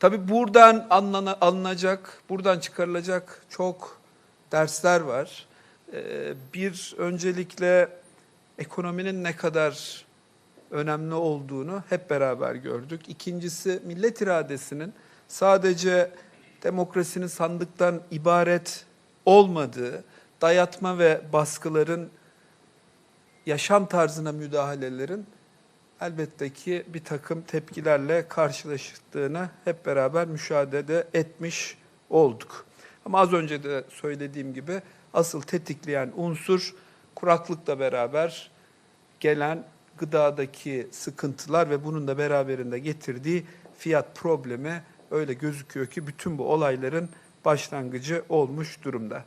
Tabii buradan anlana, alınacak, buradan çıkarılacak çok dersler var. Ee, bir öncelikle ekonominin ne kadar önemli olduğunu hep beraber gördük. İkincisi millet iradesinin sadece demokrasinin sandıktan ibaret olmadığı, dayatma ve baskıların yaşam tarzına müdahalelerin elbette ki bir takım tepkilerle karşılaştığını hep beraber müşahede etmiş olduk. Ama az önce de söylediğim gibi asıl tetikleyen unsur kuraklıkla beraber gelen gıdadaki sıkıntılar ve bunun da beraberinde getirdiği fiyat problemi öyle gözüküyor ki bütün bu olayların başlangıcı olmuş durumda.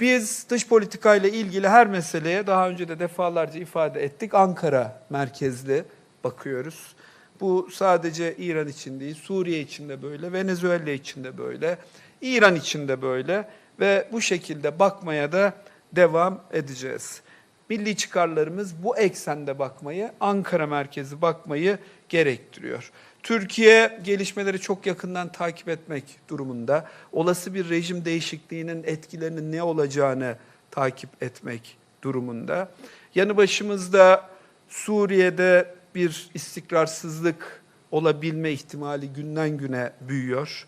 Biz dış politika ile ilgili her meseleye daha önce de defalarca ifade ettik. Ankara merkezli bakıyoruz. Bu sadece İran için değil, Suriye için de böyle, Venezuela için de böyle, İran için de böyle ve bu şekilde bakmaya da devam edeceğiz. Milli çıkarlarımız bu eksende bakmayı, Ankara merkezi bakmayı gerektiriyor. Türkiye gelişmeleri çok yakından takip etmek durumunda. Olası bir rejim değişikliğinin etkilerinin ne olacağını takip etmek durumunda. Yanı başımızda Suriye'de bir istikrarsızlık olabilme ihtimali günden güne büyüyor.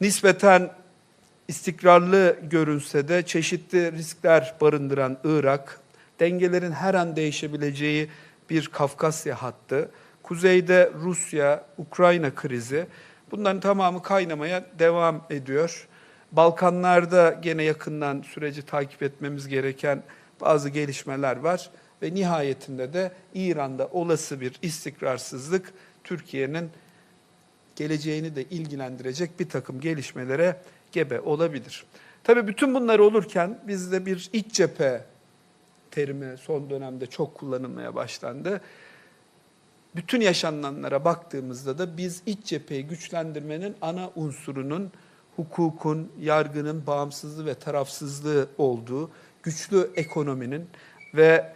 Nispeten istikrarlı görünse de çeşitli riskler barındıran Irak, dengelerin her an değişebileceği bir Kafkasya hattı, kuzeyde Rusya, Ukrayna krizi, bunların tamamı kaynamaya devam ediyor. Balkanlarda gene yakından süreci takip etmemiz gereken bazı gelişmeler var ve nihayetinde de İran'da olası bir istikrarsızlık Türkiye'nin geleceğini de ilgilendirecek bir takım gelişmelere gebe olabilir. Tabii bütün bunlar olurken bizde bir iç cephe terimi son dönemde çok kullanılmaya başlandı. Bütün yaşananlara baktığımızda da biz iç cepheyi güçlendirmenin ana unsurunun hukukun, yargının bağımsızlığı ve tarafsızlığı olduğu, güçlü ekonominin ve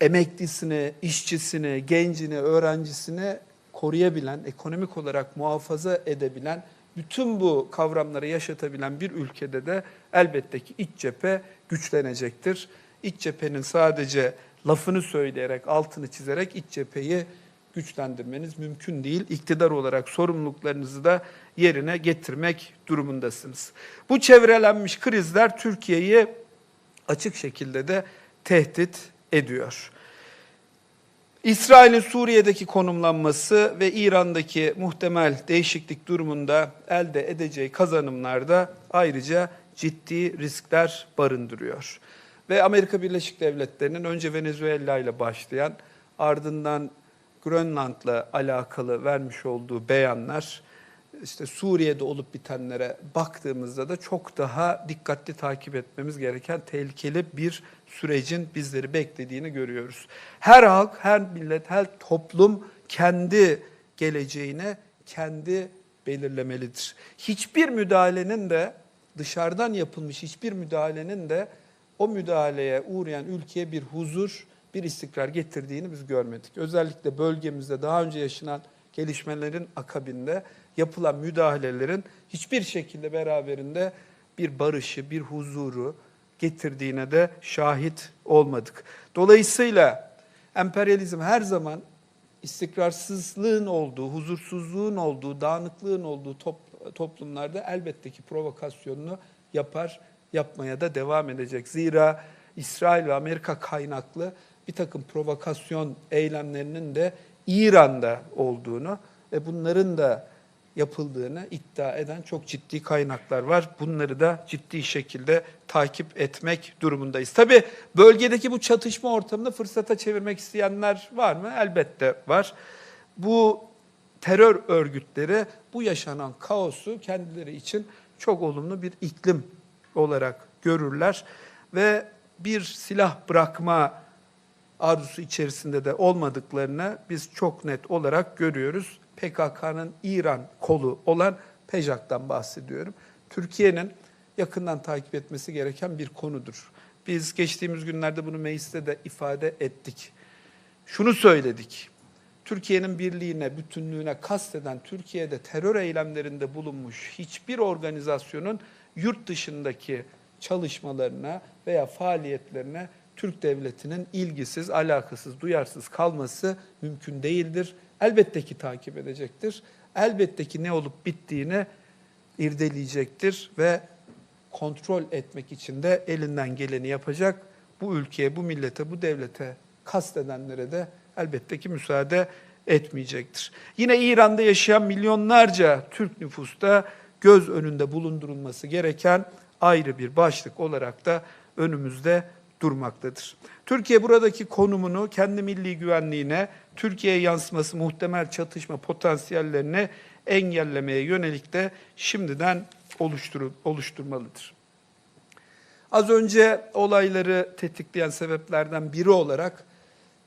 emeklisini, işçisini, gencini, öğrencisini koruyabilen, ekonomik olarak muhafaza edebilen, bütün bu kavramları yaşatabilen bir ülkede de elbette ki iç cephe güçlenecektir. İç cephenin sadece lafını söyleyerek, altını çizerek iç cepheyi güçlendirmeniz mümkün değil. İktidar olarak sorumluluklarınızı da yerine getirmek durumundasınız. Bu çevrelenmiş krizler Türkiye'yi açık şekilde de tehdit ediyor. İsrail'in Suriye'deki konumlanması ve İran'daki muhtemel değişiklik durumunda elde edeceği kazanımlarda ayrıca ciddi riskler barındırıyor. Ve Amerika Birleşik Devletleri'nin önce Venezuela ile başlayan ardından Grönland'la alakalı vermiş olduğu beyanlar işte Suriye'de olup bitenlere baktığımızda da çok daha dikkatli takip etmemiz gereken tehlikeli bir sürecin bizleri beklediğini görüyoruz. Her halk, her millet, her toplum kendi geleceğine kendi belirlemelidir. Hiçbir müdahalenin de dışarıdan yapılmış hiçbir müdahalenin de o müdahaleye uğrayan ülkeye bir huzur, bir istikrar getirdiğini biz görmedik. Özellikle bölgemizde daha önce yaşanan gelişmelerin akabinde yapılan müdahalelerin hiçbir şekilde beraberinde bir barışı, bir huzuru getirdiğine de şahit olmadık. Dolayısıyla emperyalizm her zaman istikrarsızlığın olduğu, huzursuzluğun olduğu, dağınıklığın olduğu top, toplumlarda elbette ki provokasyonunu yapar, yapmaya da devam edecek. Zira İsrail ve Amerika kaynaklı bir takım provokasyon eylemlerinin de İran'da olduğunu ve bunların da yapıldığını iddia eden çok ciddi kaynaklar var. Bunları da ciddi şekilde takip etmek durumundayız. Tabii bölgedeki bu çatışma ortamını fırsata çevirmek isteyenler var mı? Elbette var. Bu terör örgütleri bu yaşanan kaosu kendileri için çok olumlu bir iklim olarak görürler ve bir silah bırakma arzusu içerisinde de olmadıklarını biz çok net olarak görüyoruz. PKK'nın İran kolu olan PEJAK'tan bahsediyorum. Türkiye'nin yakından takip etmesi gereken bir konudur. Biz geçtiğimiz günlerde bunu mecliste de ifade ettik. Şunu söyledik. Türkiye'nin birliğine, bütünlüğüne kasteden Türkiye'de terör eylemlerinde bulunmuş hiçbir organizasyonun yurt dışındaki çalışmalarına veya faaliyetlerine Türk devletinin ilgisiz, alakasız, duyarsız kalması mümkün değildir. Elbette ki takip edecektir. Elbette ki ne olup bittiğini irdeleyecektir ve kontrol etmek için de elinden geleni yapacak. Bu ülkeye, bu millete, bu devlete kastedenlere de elbette ki müsaade etmeyecektir. Yine İran'da yaşayan milyonlarca Türk nüfusta göz önünde bulundurulması gereken ayrı bir başlık olarak da önümüzde durmaktadır. Türkiye buradaki konumunu kendi milli güvenliğine, Türkiye'ye yansıması muhtemel çatışma potansiyellerini engellemeye yönelik de şimdiden oluştur oluşturmalıdır. Az önce olayları tetikleyen sebeplerden biri olarak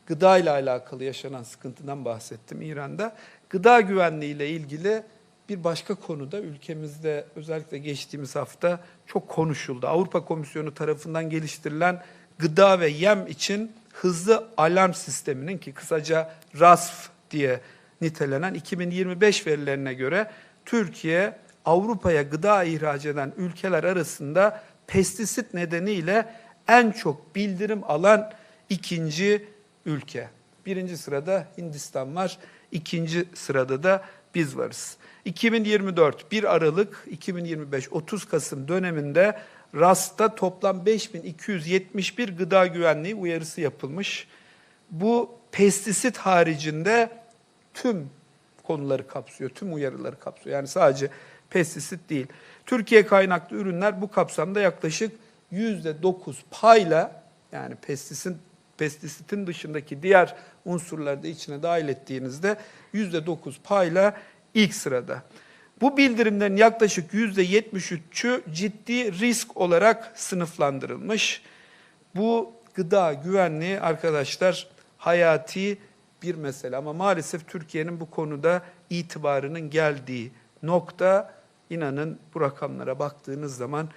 gıda ile alakalı yaşanan sıkıntıdan bahsettim İran'da. Gıda güvenliği ile ilgili bir başka konuda ülkemizde özellikle geçtiğimiz hafta çok konuşuldu. Avrupa Komisyonu tarafından geliştirilen gıda ve yem için hızlı alarm sisteminin ki kısaca RASF diye nitelenen 2025 verilerine göre Türkiye Avrupa'ya gıda ihraç eden ülkeler arasında pestisit nedeniyle en çok bildirim alan ikinci ülke. Birinci sırada Hindistan var, ikinci sırada da biz varız. 2024 1 Aralık 2025 30 Kasım döneminde RAS'ta toplam 5271 gıda güvenliği uyarısı yapılmış. Bu pestisit haricinde tüm konuları kapsıyor, tüm uyarıları kapsıyor. Yani sadece pestisit değil. Türkiye kaynaklı ürünler bu kapsamda yaklaşık %9 payla yani pestisit pestisitin dışındaki diğer unsurları da içine dahil ettiğinizde %9 payla ilk sırada. Bu bildirimlerin yaklaşık %73'ü ciddi risk olarak sınıflandırılmış. Bu gıda güvenliği arkadaşlar hayati bir mesele ama maalesef Türkiye'nin bu konuda itibarının geldiği nokta inanın bu rakamlara baktığınız zaman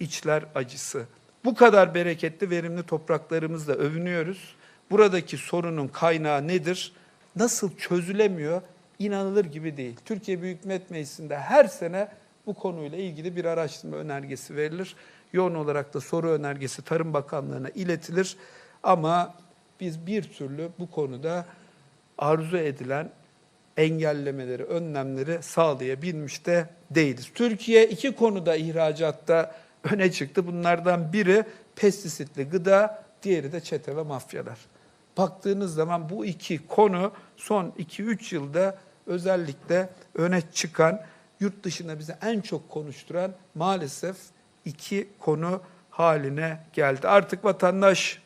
içler acısı. Bu kadar bereketli, verimli topraklarımızla övünüyoruz. Buradaki sorunun kaynağı nedir? Nasıl çözülemiyor? İnanılır gibi değil. Türkiye Büyük Millet Meclisi'nde her sene bu konuyla ilgili bir araştırma önergesi verilir. Yoğun olarak da soru önergesi Tarım Bakanlığı'na iletilir. Ama biz bir türlü bu konuda arzu edilen engellemeleri, önlemleri sağlayabilmiş de değiliz. Türkiye iki konuda ihracatta öne çıktı. Bunlardan biri pestisitli gıda, diğeri de çete ve mafyalar. Baktığınız zaman bu iki konu son 2-3 yılda özellikle öne çıkan, yurt dışında bize en çok konuşturan maalesef iki konu haline geldi. Artık vatandaş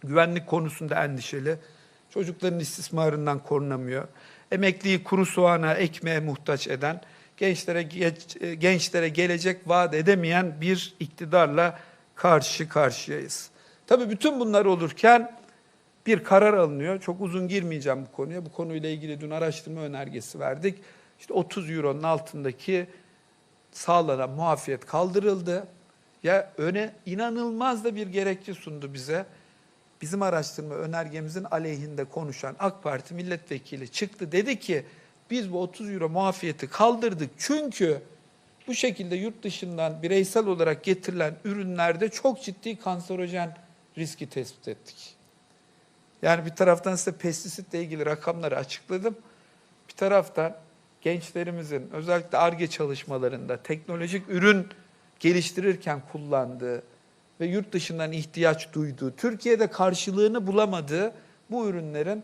güvenlik konusunda endişeli. Çocukların istismarından korunamıyor. Emekliyi kuru soğana, ekmeğe muhtaç eden, gençlere gençlere gelecek vaat edemeyen bir iktidarla karşı karşıyayız. Tabii bütün bunlar olurken bir karar alınıyor. Çok uzun girmeyeceğim bu konuya. Bu konuyla ilgili dün araştırma önergesi verdik. İşte 30 euronun altındaki sağlanan muafiyet kaldırıldı. Ya öne inanılmaz da bir gerekçe sundu bize. Bizim araştırma önergemizin aleyhinde konuşan AK Parti milletvekili çıktı. Dedi ki biz bu 30 euro muafiyeti kaldırdık. Çünkü bu şekilde yurt dışından bireysel olarak getirilen ürünlerde çok ciddi kanserojen riski tespit ettik. Yani bir taraftan size pestisitle ilgili rakamları açıkladım. Bir taraftan gençlerimizin özellikle ARGE çalışmalarında teknolojik ürün geliştirirken kullandığı ve yurt dışından ihtiyaç duyduğu, Türkiye'de karşılığını bulamadığı bu ürünlerin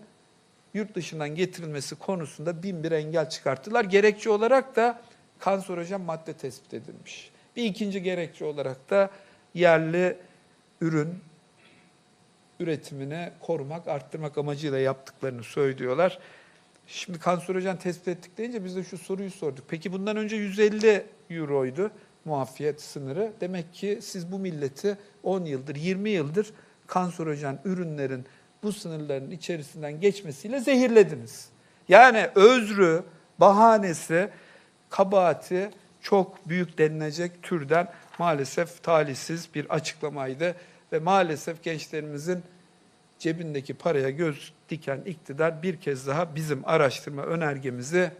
yurt dışından getirilmesi konusunda bin bir engel çıkarttılar. Gerekçe olarak da kanserojen madde tespit edilmiş. Bir ikinci gerekçe olarak da yerli ürün üretimini korumak, arttırmak amacıyla yaptıklarını söylüyorlar. Şimdi kanserojen tespit ettik deyince biz de şu soruyu sorduk. Peki bundan önce 150 euroydu muafiyet sınırı. Demek ki siz bu milleti 10 yıldır, 20 yıldır kanserojen ürünlerin bu sınırların içerisinden geçmesiyle zehirlediniz. Yani özrü, bahanesi, kabahati çok büyük denilecek türden maalesef talihsiz bir açıklamaydı ve maalesef gençlerimizin cebindeki paraya göz diken iktidar bir kez daha bizim araştırma önergemizi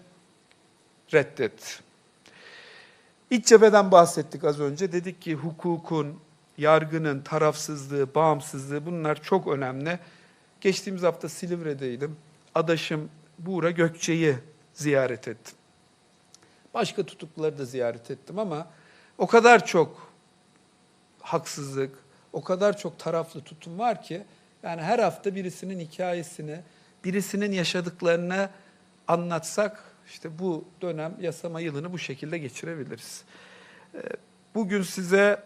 reddetti. İç cepheden bahsettik az önce. Dedik ki hukukun, yargının tarafsızlığı, bağımsızlığı bunlar çok önemli. Geçtiğimiz hafta Silivri'deydim. Adaşım Buğra Gökçe'yi ziyaret ettim. Başka tutukluları da ziyaret ettim ama o kadar çok haksızlık, o kadar çok taraflı tutum var ki yani her hafta birisinin hikayesini, birisinin yaşadıklarını anlatsak işte bu dönem yasama yılını bu şekilde geçirebiliriz. Ee, Bugün size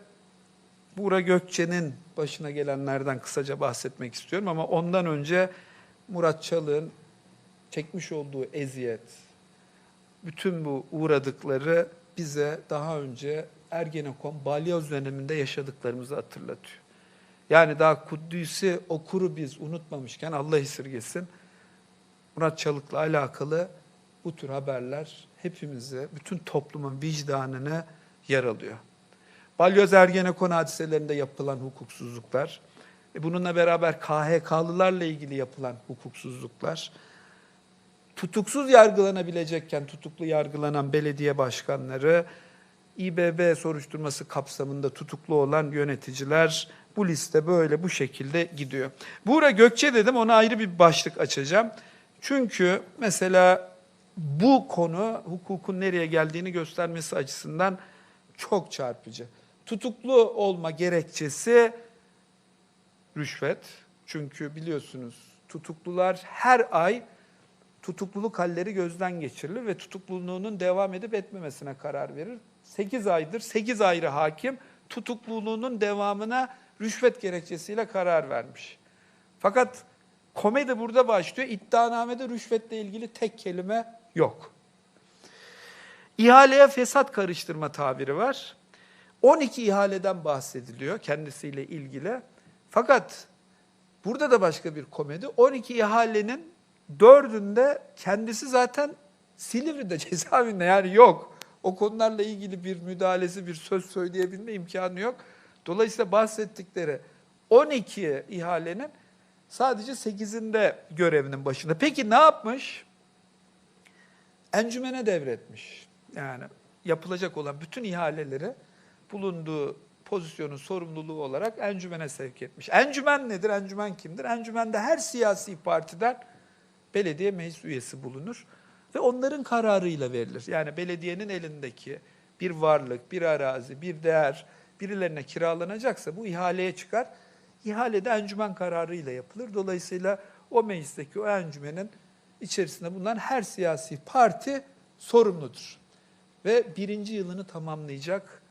Buğra Gökçe'nin başına gelenlerden kısaca bahsetmek istiyorum ama ondan önce Murat Çalık'ın çekmiş olduğu eziyet, bütün bu uğradıkları bize daha önce Ergenekon balyoz döneminde yaşadıklarımızı hatırlatıyor. Yani daha Kuddüs'ü o kuru biz unutmamışken Allah esirgesin Murat Çalık'la alakalı bu tür haberler hepimizi, bütün toplumun vicdanını yaralıyor. Balyoz Ergenekon hadiselerinde yapılan hukuksuzluklar, e bununla beraber KHK'lılarla ilgili yapılan hukuksuzluklar, tutuksuz yargılanabilecekken tutuklu yargılanan belediye başkanları, İBB soruşturması kapsamında tutuklu olan yöneticiler bu liste böyle bu şekilde gidiyor. Buğra Gökçe dedim ona ayrı bir başlık açacağım. Çünkü mesela bu konu hukukun nereye geldiğini göstermesi açısından çok çarpıcı. Tutuklu olma gerekçesi rüşvet. Çünkü biliyorsunuz tutuklular her ay tutukluluk halleri gözden geçirilir ve tutukluluğunun devam edip etmemesine karar verir. 8 aydır 8 ayrı hakim tutukluluğunun devamına rüşvet gerekçesiyle karar vermiş. Fakat komedi burada başlıyor. İddianamede rüşvetle ilgili tek kelime yok. İhaleye fesat karıştırma tabiri var. 12 ihaleden bahsediliyor kendisiyle ilgili. Fakat burada da başka bir komedi. 12 ihalenin dördünde kendisi zaten Silivri'de cezaevinde yani yok. O konularla ilgili bir müdahalesi, bir söz söyleyebilme imkanı yok. Dolayısıyla bahsettikleri 12 ihalenin sadece 8'inde görevinin başında. Peki ne yapmış? Encümene devretmiş. Yani yapılacak olan bütün ihaleleri bulunduğu pozisyonun sorumluluğu olarak encümene sevk etmiş. Encümen nedir? Encümen kimdir? Encümende her siyasi partiden belediye meclis üyesi bulunur ve onların kararıyla verilir. Yani belediyenin elindeki bir varlık, bir arazi, bir değer birilerine kiralanacaksa bu ihaleye çıkar. İhalede encümen kararıyla yapılır. Dolayısıyla o meclisteki o encümenin içerisinde bulunan her siyasi parti sorumludur. Ve birinci yılını tamamlayacak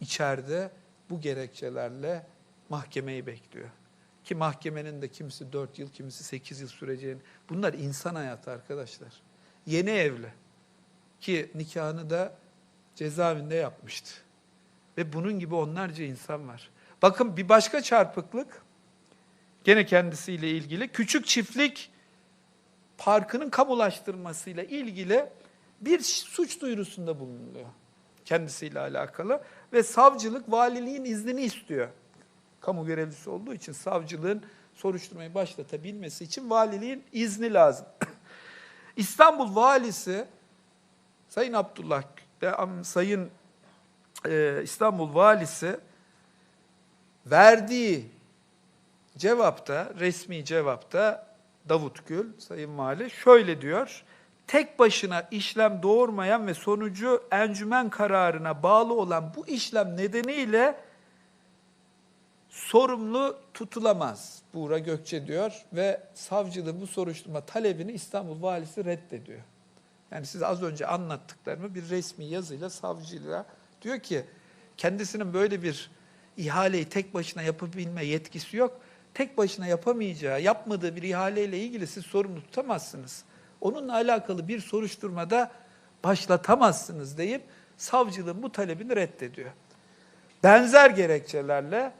içeride bu gerekçelerle mahkemeyi bekliyor. Ki mahkemenin de kimisi 4 yıl, kimisi 8 yıl süreceğini. Bunlar insan hayatı arkadaşlar. Yeni evli. Ki nikahını da cezaevinde yapmıştı. Ve bunun gibi onlarca insan var. Bakın bir başka çarpıklık, gene kendisiyle ilgili, küçük çiftlik parkının kamulaştırmasıyla ilgili bir suç duyurusunda bulunuyor. Kendisiyle alakalı. Ve savcılık valiliğin iznini istiyor. Kamu görevlisi olduğu için savcılığın soruşturmayı başlatabilmesi için valiliğin izni lazım. İstanbul valisi Sayın Abdullah Sayın e, İstanbul valisi verdiği cevapta, resmi cevapta Davut Gül, Sayın Vali şöyle diyor. Tek başına işlem doğurmayan ve sonucu encümen kararına bağlı olan bu işlem nedeniyle sorumlu tutulamaz. Buğra Gökçe diyor ve savcılığın bu soruşturma talebini İstanbul Valisi reddediyor. Yani size az önce anlattıklarımı bir resmi yazıyla savcılığa diyor ki kendisinin böyle bir ihaleyi tek başına yapabilme yetkisi yok. Tek başına yapamayacağı, yapmadığı bir ihaleyle ilgili siz sorumlu tutamazsınız. Onunla alakalı bir soruşturmada başlatamazsınız deyip savcılığın bu talebini reddediyor. Benzer gerekçelerle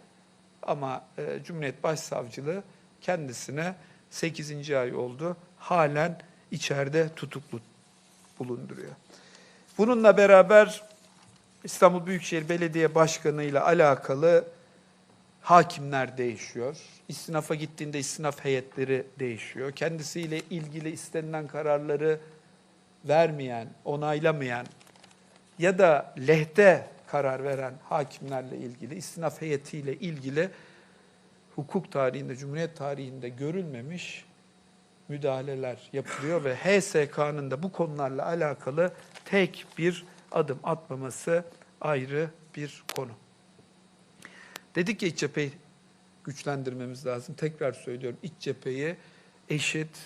ama e, Cumhuriyet Başsavcılığı kendisine 8. ay oldu. Halen içeride tutuklu bulunduruyor. Bununla beraber İstanbul Büyükşehir Belediye Başkanı ile alakalı hakimler değişiyor. İstinafa gittiğinde istinaf heyetleri değişiyor. Kendisiyle ilgili istenilen kararları vermeyen, onaylamayan ya da lehte karar veren hakimlerle ilgili, istinaf heyetiyle ilgili hukuk tarihinde, Cumhuriyet tarihinde görülmemiş müdahaleler yapılıyor ve HSK'nın da bu konularla alakalı tek bir adım atmaması ayrı bir konu. Dedik ki iç cepheyi güçlendirmemiz lazım. Tekrar söylüyorum iç cepheyi eşit,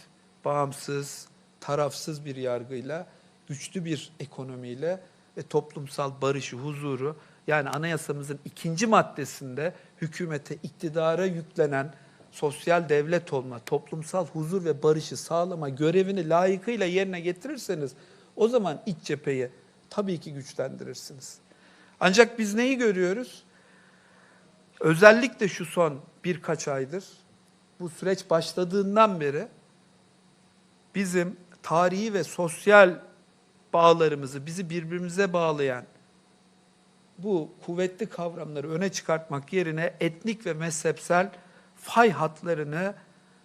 bağımsız, tarafsız bir yargıyla, güçlü bir ekonomiyle ve toplumsal barışı, huzuru yani anayasamızın ikinci maddesinde hükümete, iktidara yüklenen sosyal devlet olma, toplumsal huzur ve barışı sağlama görevini layıkıyla yerine getirirseniz o zaman iç cepheyi tabii ki güçlendirirsiniz. Ancak biz neyi görüyoruz? Özellikle şu son birkaç aydır bu süreç başladığından beri bizim tarihi ve sosyal bağlarımızı, bizi birbirimize bağlayan bu kuvvetli kavramları öne çıkartmak yerine etnik ve mezhepsel fay hatlarını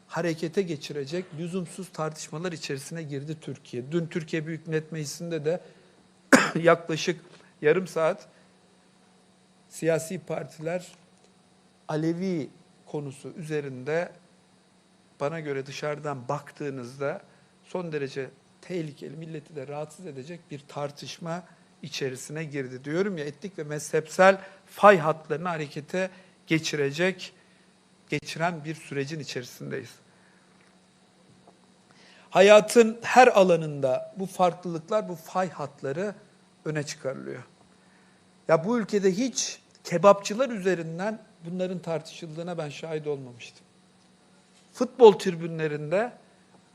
harekete geçirecek lüzumsuz tartışmalar içerisine girdi Türkiye. Dün Türkiye Büyük Millet Meclisi'nde de yaklaşık yarım saat siyasi partiler Alevi konusu üzerinde bana göre dışarıdan baktığınızda son derece tehlikeli, milleti de rahatsız edecek bir tartışma içerisine girdi. Diyorum ya etnik ve mezhepsel fay hatlarını harekete geçirecek, geçiren bir sürecin içerisindeyiz. Hayatın her alanında bu farklılıklar, bu fay hatları öne çıkarılıyor. Ya bu ülkede hiç kebapçılar üzerinden bunların tartışıldığına ben şahit olmamıştım. Futbol tribünlerinde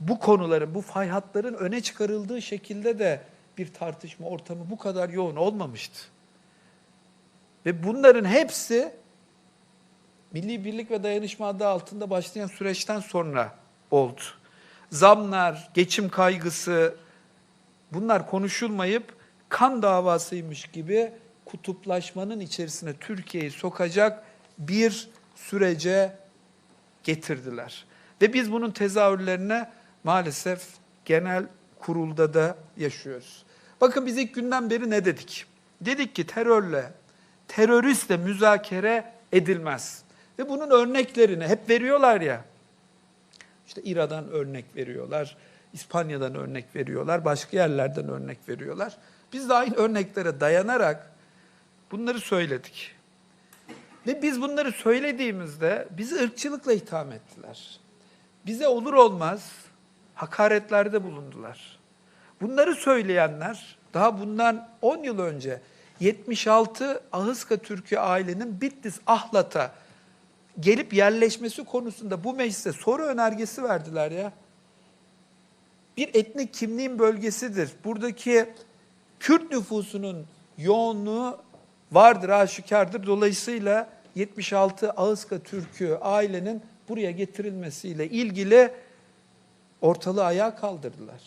bu konuların, bu fay hatların öne çıkarıldığı şekilde de bir tartışma ortamı bu kadar yoğun olmamıştı. Ve bunların hepsi Milli Birlik ve Dayanışma adı altında başlayan süreçten sonra oldu. Zamlar, geçim kaygısı bunlar konuşulmayıp kan davasıymış gibi kutuplaşmanın içerisine Türkiye'yi sokacak bir sürece getirdiler. Ve biz bunun tezahürlerine maalesef genel kurulda da yaşıyoruz. Bakın biz ilk günden beri ne dedik? Dedik ki terörle, teröristle müzakere edilmez. Ve bunun örneklerini hep veriyorlar ya. İşte İra'dan örnek veriyorlar, İspanya'dan örnek veriyorlar, başka yerlerden örnek veriyorlar. Biz de aynı örneklere dayanarak bunları söyledik. Ve biz bunları söylediğimizde bizi ırkçılıkla itham ettiler. Bize olur olmaz hakaretlerde bulundular. Bunları söyleyenler daha bundan 10 yıl önce 76 Ahıska Türk'ü ailenin Bitlis Ahlat'a gelip yerleşmesi konusunda bu meclise soru önergesi verdiler ya. Bir etnik kimliğin bölgesidir. Buradaki Kürt nüfusunun yoğunluğu vardır, aşikardır. Dolayısıyla 76 Ağızka Türk'ü ailenin buraya getirilmesiyle ilgili ortalığı ayağa kaldırdılar.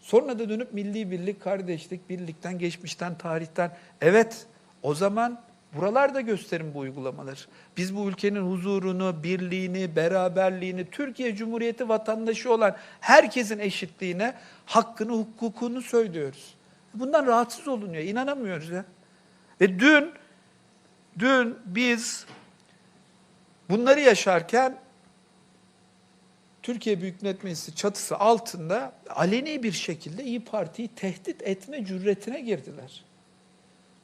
Sonra da dönüp milli birlik, kardeşlik, birlikten, geçmişten, tarihten. Evet, o zaman buralarda gösterin bu uygulamalar. Biz bu ülkenin huzurunu, birliğini, beraberliğini, Türkiye Cumhuriyeti vatandaşı olan herkesin eşitliğine, hakkını, hukukunu söylüyoruz. Bundan rahatsız olunuyor, inanamıyoruz ya. Ve dün, dün biz bunları yaşarken Türkiye Büyük Millet Meclisi çatısı altında aleni bir şekilde İyi Parti'yi tehdit etme cüretine girdiler.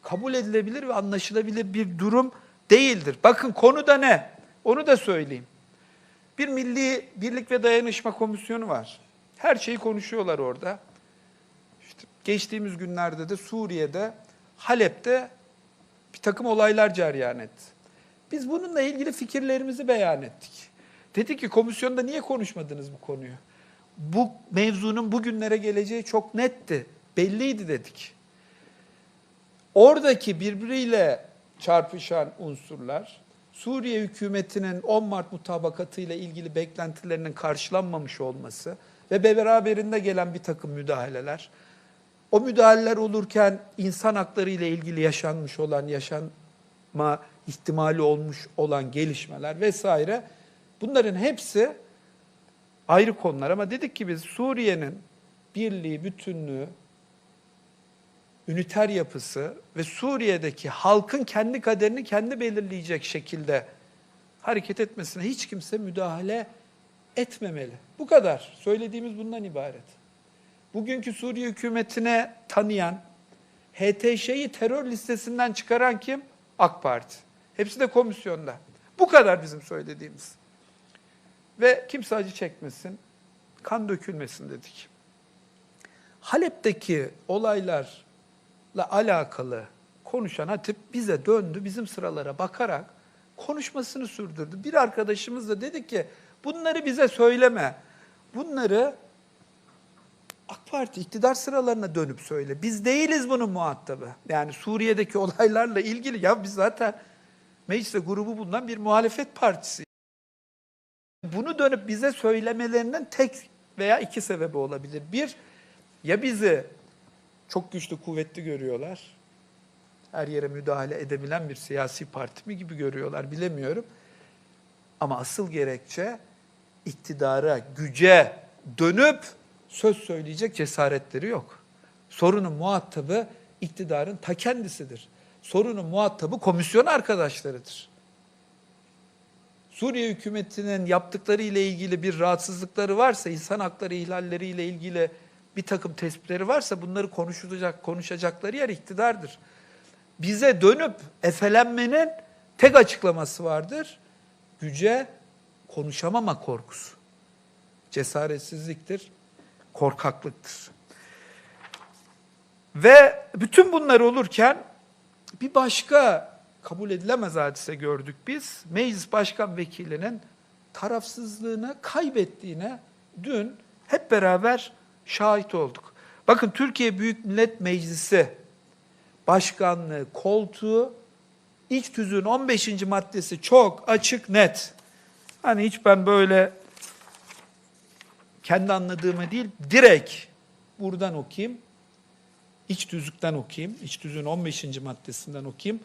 Kabul edilebilir ve anlaşılabilir bir durum değildir. Bakın konu da ne? Onu da söyleyeyim. Bir Milli Birlik ve Dayanışma Komisyonu var. Her şeyi konuşuyorlar orada. İşte geçtiğimiz günlerde de Suriye'de, Halep'te bir takım olaylar cereyan etti. Biz bununla ilgili fikirlerimizi beyan ettik. Dedi ki komisyonda niye konuşmadınız bu konuyu? Bu mevzunun bugünlere geleceği çok netti, belliydi dedik. Oradaki birbiriyle çarpışan unsurlar, Suriye hükümetinin 10 Mart mutabakatıyla ilgili beklentilerinin karşılanmamış olması ve beraberinde gelen bir takım müdahaleler, o müdahaleler olurken insan hakları ile ilgili yaşanmış olan, yaşan çıkma ihtimali olmuş olan gelişmeler vesaire bunların hepsi ayrı konular ama dedik ki biz Suriye'nin birliği, bütünlüğü, üniter yapısı ve Suriye'deki halkın kendi kaderini kendi belirleyecek şekilde hareket etmesine hiç kimse müdahale etmemeli. Bu kadar. Söylediğimiz bundan ibaret. Bugünkü Suriye hükümetine tanıyan, HTŞ'yi terör listesinden çıkaran kim? AK Parti. Hepsi de komisyonda. Bu kadar bizim söylediğimiz. Ve kimse acı çekmesin, kan dökülmesin dedik. Halep'teki olaylarla alakalı konuşan Hatip bize döndü, bizim sıralara bakarak konuşmasını sürdürdü. Bir arkadaşımız da dedi ki, bunları bize söyleme. Bunları AK Parti iktidar sıralarına dönüp söyle. Biz değiliz bunun muhatabı. Yani Suriye'deki olaylarla ilgili ya biz zaten mecliste grubu bulunan bir muhalefet partisi. Bunu dönüp bize söylemelerinin tek veya iki sebebi olabilir. Bir, ya bizi çok güçlü, kuvvetli görüyorlar. Her yere müdahale edebilen bir siyasi parti mi gibi görüyorlar bilemiyorum. Ama asıl gerekçe iktidara, güce dönüp söz söyleyecek cesaretleri yok. Sorunun muhatabı iktidarın ta kendisidir. Sorunun muhatabı komisyon arkadaşlarıdır. Suriye hükümetinin yaptıkları ile ilgili bir rahatsızlıkları varsa, insan hakları ihlalleri ile ilgili bir takım tespitleri varsa bunları konuşulacak, konuşacakları yer iktidardır. Bize dönüp efelenmenin tek açıklaması vardır. Güce konuşamama korkusu. Cesaretsizliktir, korkaklıktır. Ve bütün bunlar olurken bir başka kabul edilemez hadise gördük biz. Meclis Başkan Vekilinin tarafsızlığını kaybettiğine dün hep beraber şahit olduk. Bakın Türkiye Büyük Millet Meclisi başkanlığı koltuğu iç tüzüğün 15. maddesi çok açık net. Hani hiç ben böyle kendi anladığımı değil, direkt buradan okuyayım. İç tüzükten okuyayım. İç tüzüğün 15. maddesinden okuyayım.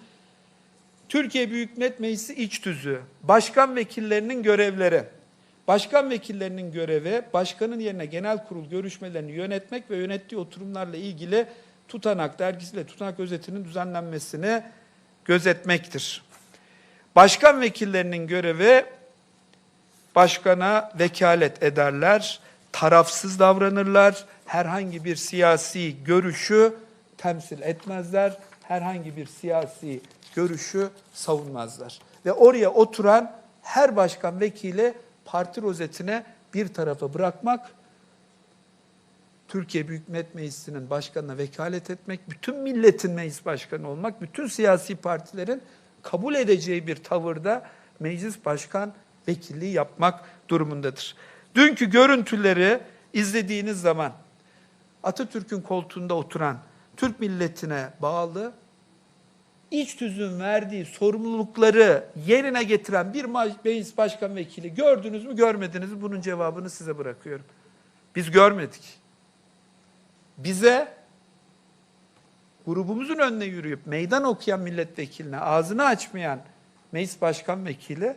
Türkiye Büyük Millet Meclisi iç tüzüğü. Başkan vekillerinin görevleri. Başkan vekillerinin görevi, başkanın yerine genel kurul görüşmelerini yönetmek ve yönettiği oturumlarla ilgili tutanak dergisiyle tutanak özetinin düzenlenmesini gözetmektir. Başkan vekillerinin görevi başkana vekalet ederler, tarafsız davranırlar, herhangi bir siyasi görüşü temsil etmezler, herhangi bir siyasi görüşü savunmazlar. Ve oraya oturan her başkan vekili parti rozetine bir tarafa bırakmak, Türkiye Büyük Millet Meclisi'nin başkanına vekalet etmek, bütün milletin meclis başkanı olmak, bütün siyasi partilerin kabul edeceği bir tavırda meclis başkan vekilliği yapmak durumundadır. Dünkü görüntüleri izlediğiniz zaman Atatürk'ün koltuğunda oturan Türk milletine bağlı iç tüzüğün verdiği sorumlulukları yerine getiren bir meclis başkan vekili gördünüz mü görmediniz mi bunun cevabını size bırakıyorum. Biz görmedik. Bize grubumuzun önüne yürüyüp meydan okuyan milletvekiline ağzını açmayan meclis başkan vekili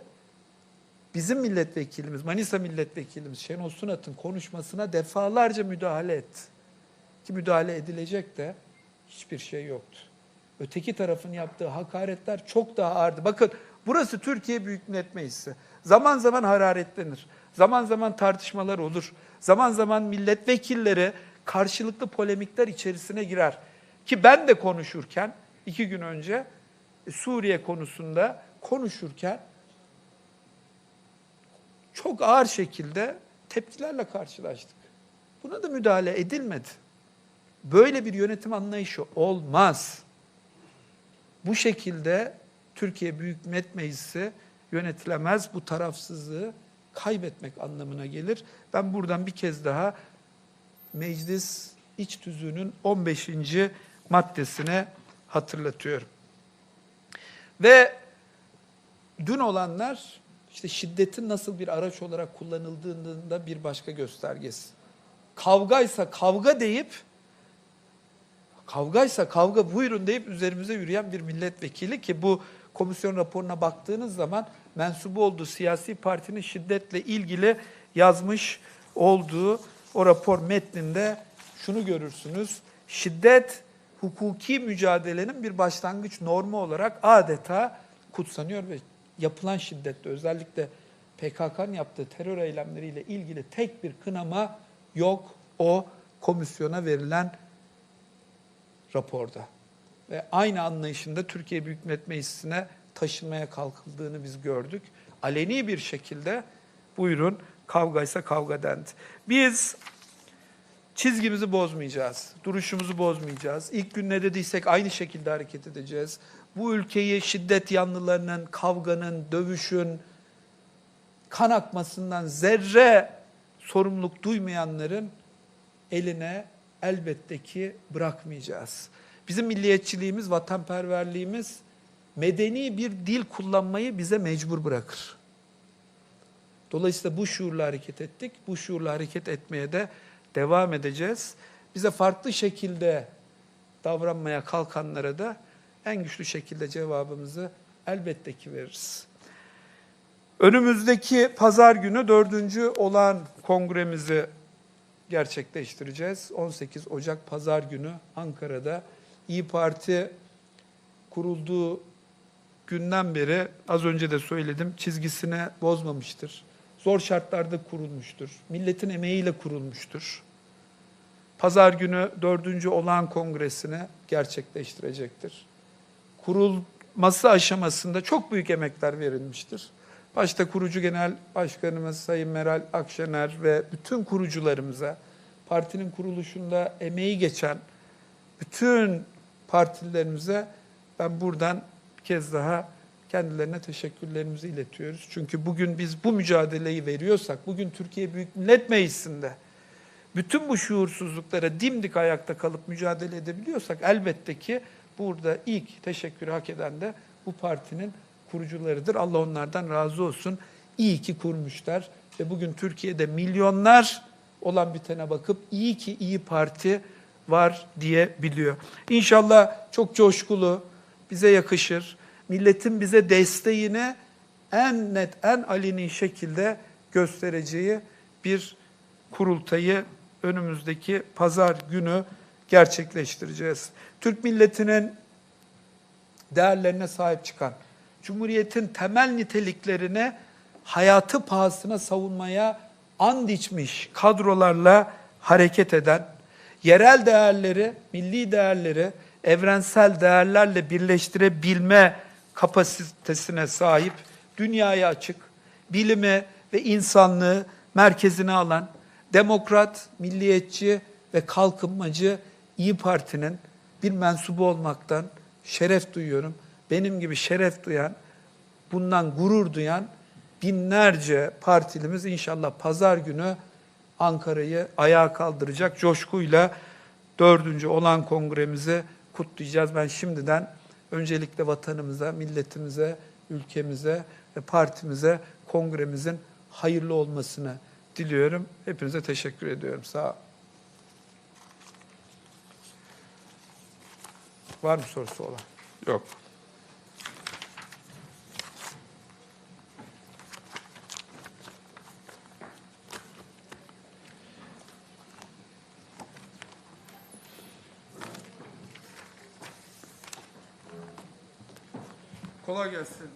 bizim milletvekilimiz, Manisa milletvekilimiz Şenol Sunat'ın konuşmasına defalarca müdahale etti. Ki müdahale edilecek de hiçbir şey yoktu. Öteki tarafın yaptığı hakaretler çok daha ağırdı. Bakın burası Türkiye Büyük Millet Meclisi. Zaman zaman hararetlenir. Zaman zaman tartışmalar olur. Zaman zaman milletvekilleri karşılıklı polemikler içerisine girer. Ki ben de konuşurken iki gün önce e, Suriye konusunda konuşurken çok ağır şekilde tepkilerle karşılaştık. Buna da müdahale edilmedi. Böyle bir yönetim anlayışı olmaz. Bu şekilde Türkiye Büyük Millet Meclisi yönetilemez. Bu tarafsızlığı kaybetmek anlamına gelir. Ben buradan bir kez daha meclis iç tüzüğünün 15. maddesine hatırlatıyorum. Ve dün olanlar işte şiddetin nasıl bir araç olarak kullanıldığının da bir başka göstergesi. Kavgaysa kavga deyip kavgaysa kavga buyurun deyip üzerimize yürüyen bir milletvekili ki bu komisyon raporuna baktığınız zaman mensubu olduğu siyasi partinin şiddetle ilgili yazmış olduğu o rapor metninde şunu görürsünüz. Şiddet hukuki mücadelenin bir başlangıç normu olarak adeta kutsanıyor ve yapılan şiddette özellikle PKK'nın yaptığı terör eylemleriyle ilgili tek bir kınama yok o komisyona verilen raporda. Ve aynı anlayışında Türkiye Büyük Millet Meclisi'ne taşınmaya kalkıldığını biz gördük. Aleni bir şekilde buyurun kavgaysa kavga dendi. Biz çizgimizi bozmayacağız, duruşumuzu bozmayacağız. İlk gün ne dediysek aynı şekilde hareket edeceğiz. Bu ülkeyi şiddet yanlılarının, kavganın, dövüşün, kan akmasından zerre sorumluluk duymayanların eline elbette ki bırakmayacağız. Bizim milliyetçiliğimiz, vatanperverliğimiz medeni bir dil kullanmayı bize mecbur bırakır. Dolayısıyla bu şuurla hareket ettik. Bu şuurla hareket etmeye de devam edeceğiz. Bize farklı şekilde davranmaya kalkanlara da en güçlü şekilde cevabımızı elbette ki veririz. Önümüzdeki pazar günü dördüncü olan kongremizi gerçekleştireceğiz. 18 Ocak pazar günü Ankara'da İyi Parti kurulduğu günden beri az önce de söyledim çizgisini bozmamıştır. Zor şartlarda kurulmuştur. Milletin emeğiyle kurulmuştur. Pazar günü dördüncü olan kongresini gerçekleştirecektir. Kurulması aşamasında çok büyük emekler verilmiştir. Başta kurucu genel başkanımız Sayın Meral Akşener ve bütün kurucularımıza, partinin kuruluşunda emeği geçen bütün partililerimize ben buradan bir kez daha kendilerine teşekkürlerimizi iletiyoruz. Çünkü bugün biz bu mücadeleyi veriyorsak, bugün Türkiye Büyük Millet Meclisi'nde bütün bu şuursuzluklara dimdik ayakta kalıp mücadele edebiliyorsak elbette ki burada ilk teşekkürü hak eden de bu partinin kurucularıdır. Allah onlardan razı olsun. İyi ki kurmuşlar ve bugün Türkiye'de milyonlar olan bitene bakıp iyi ki iyi parti var diye biliyor. İnşallah çok coşkulu, bize yakışır. Milletin bize desteğini en net, en aleni şekilde göstereceği bir kurultayı önümüzdeki pazar günü gerçekleştireceğiz. Türk milletinin değerlerine sahip çıkan, Cumhuriyet'in temel niteliklerine hayatı pahasına savunmaya and içmiş kadrolarla hareket eden, yerel değerleri, milli değerleri evrensel değerlerle birleştirebilme kapasitesine sahip, dünyaya açık, bilimi ve insanlığı merkezine alan, demokrat, milliyetçi ve kalkınmacı İyi Parti'nin bir mensubu olmaktan şeref duyuyorum. Benim gibi şeref duyan, bundan gurur duyan binlerce partilimiz inşallah pazar günü Ankara'yı ayağa kaldıracak coşkuyla dördüncü olan kongremizi kutlayacağız. Ben şimdiden öncelikle vatanımıza, milletimize, ülkemize ve partimize kongremizin hayırlı olmasını diliyorum. Hepinize teşekkür ediyorum. Sağ olun. Var mı sorusu olan? Yok. Kolay gelsin.